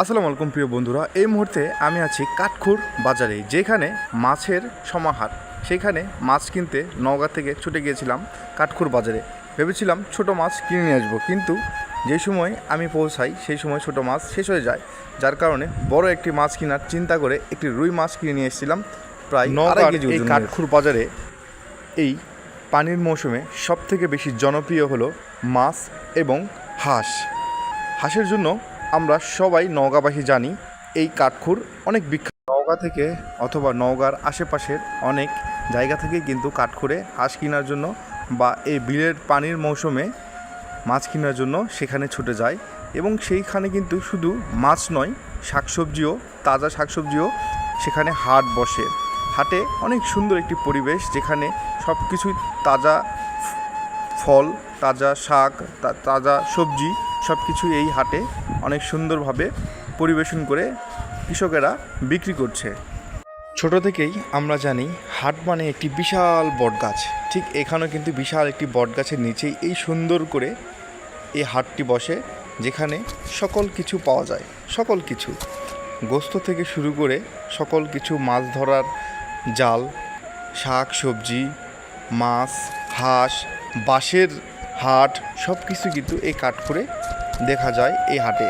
আসসালামু আলাইকুম প্রিয় বন্ধুরা এই মুহূর্তে আমি আছি কাঠখুর বাজারে যেখানে মাছের সমাহার। সেখানে মাছ কিনতে নওগাঁ থেকে ছুটে গিয়েছিলাম কাঠখুর বাজারে। ভেবেছিলাম ছোট মাছ কিনে নিয়ে আসব কিন্তু যে সময় আমি পৌঁছাই সেই সময় ছোট মাছ শেষ হয়ে যায়। যার কারণে বড় একটি মাছ কেনার চিন্তা করে একটি রুই মাছ কিনে নিয়ে এসেছিলাম প্রায় কেজি এই। কাঠখুর বাজারে এই পানির মৌসুমে সবথেকে বেশি জনপ্রিয় হলো মাছ এবং হাঁস। হাঁসের জন্য আমরা সবাই নওগাঁবাসী জানি, এই কাঠখুর অনেক বিখ্যাত। নওগাঁ থেকে অথবা নওগাঁর আশেপাশের অনেক জায়গা থেকে কিন্তু কাঠখুরে হাঁস কেনার জন্য বা এই বিলের পানির মৌসুমে মাছ কেনার জন্য সেখানে ছুটে যায় এবং সেইখানে কিন্তু শুধু মাছ নয়, শাকসবজিও, তাজা শাকসবজিও সেখানে হাট বসে। হাটে অনেক সুন্দর একটি পরিবেশ যেখানে সব কিছুই তাজা ফল তাজা শাক তাজা সবজি সব কিছু এই হাটে অনেক সুন্দরভাবে পরিবেশন করে কৃষকেরা বিক্রি করছে। ছোট থেকেই আমরা জানি হাট মানে একটি বিশাল বটগাছ। ঠিক এখানেও কিন্তু বিশাল একটি বটগাছের নিচেই এই সুন্দর করে এই হাটটি বসে, যেখানে সকল কিছু পাওয়া যায়, সকল কিছু। গোস্ত থেকে শুরু করে সকল কিছু, মাছ ধরার জাল, শাক, সবজি, মাছ, হাঁস, বাঁশের হাট সব কিছু কিন্তু এই কাঠ করে দেখা যায় এই হাটে।